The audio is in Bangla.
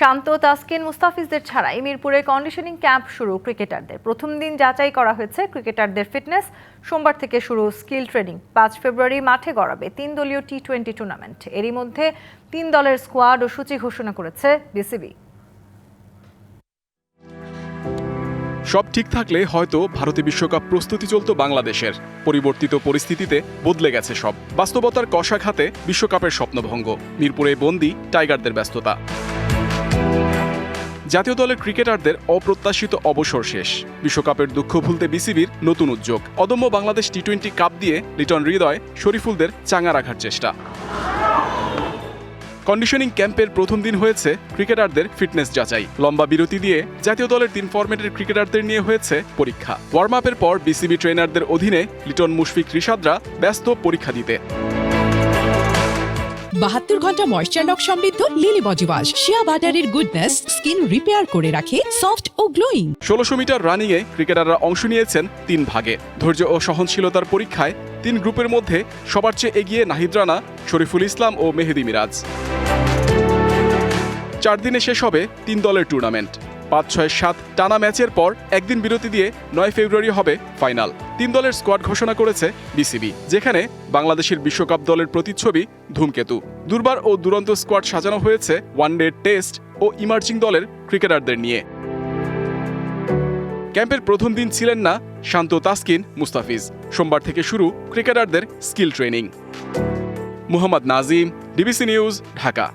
শান্ত তাসকিন মুস্তাফিজদের ছাড়াই মিরপুরে কন্ডিশনিং ক্যাম্প শুরু ক্রিকেটারদের। প্রথম দিন যাচাই করা হয়েছে ক্রিকেটারদের ফিটনেস সোমবার থেকে শুরু স্কিল ট্রেনিং পাঁচ ফেব্রুয়ারি মাঠে গড়াবে তিন দলীয় টি টোয়েন্টি টুর্নামেন্ট এরই মধ্যে তিন দলের স্কোয়াড ও সূচি ঘোষণা করেছে বিসিবি সব ঠিক থাকলে হয়তো ভারতে বিশ্বকাপ প্রস্তুতি চলতো বাংলাদেশের। পরিবর্তিত পরিস্থিতিতে বদলে গেছে সব। বাস্তবতার কষাঘাতে বিশ্বকাপের স্বপ্নভঙ্গ। মিরপুরে বন্দি টাইগারদের ব্যস্ততা। জাতীয় দলের ক্রিকেটারদের অপ্রত্যাশিত অবসর শেষ। বিশ্বকাপের দুঃখ ভুলতে বিসিবির নতুন উদ্যোগ। অদম্য বাংলাদেশ টি টোয়েন্টি কাপ দিয়ে লিটন হৃদয় শরীফুলদের চাঙা রাখার চেষ্টা। কন্ডিশনিং ক্যাম্পের প্রথম দিন হয়েছে ক্রিকেটারদের ফিটনেস যাচাই। লম্বা বিরতি দিয়ে জাতীয় দলের তিন ফরম্যাটের ক্রিকেটারদের নিয়ে হয়েছে পরীক্ষা। ওয়ার্ম আপের পর বিসিবি ট্রেনারদের অধীনে লিটন মুশফিক রিশাদরা ব্যস্ত পরীক্ষা দিতে। বাহাত্তর ঘণ্টা ময়শ্চার লক সমৃদ্ধ লিলি বডি ওয়াশ শিয়া বাটারের গুডনেস স্কিন রিপেয়ার করে রাখে সফট ও গ্লোয়িং ষোলোশো মিটার রানিংয়ে ক্রিকেটাররা অংশ নিয়েছেন তিন ভাগে। ধৈর্য ও সহনশীলতার পরীক্ষায় তিন গ্রুপের মধ্যে সবার চেয়ে এগিয়ে নাহিদ রানা, শরীফুল ইসলাম ও মেহেদি মিরাজ। চার দিনে শেষ হবে তিন দলের টুর্নামেন্ট পাঁচ, ছয়, সাত টানা ম্যাচের পর একদিন বিরতি দিয়ে নয় ফেব্রুয়ারি হবে ফাইনাল। তিন দলের স্কোয়াড ঘোষণা করেছে বিসিবি, যেখানে বাংলাদেশের বিশ্বকাপ দলের প্রতিচ্ছবি ধূমকেতু। দুর্বার ও দুরন্ত স্কোয়াড সাজানো হয়েছে ওয়ানডে টেস্ট ও ইমার্জিং দলের ক্রিকেটারদের নিয়ে। ক্যাম্পের প্রথম দিন ছিলেন না শান্ত তাসকিন, মুস্তাফিজ। সোমবার থেকে শুরু ক্রিকেটারদের skill training. Muhammad Nazim DBC news, Dhaka.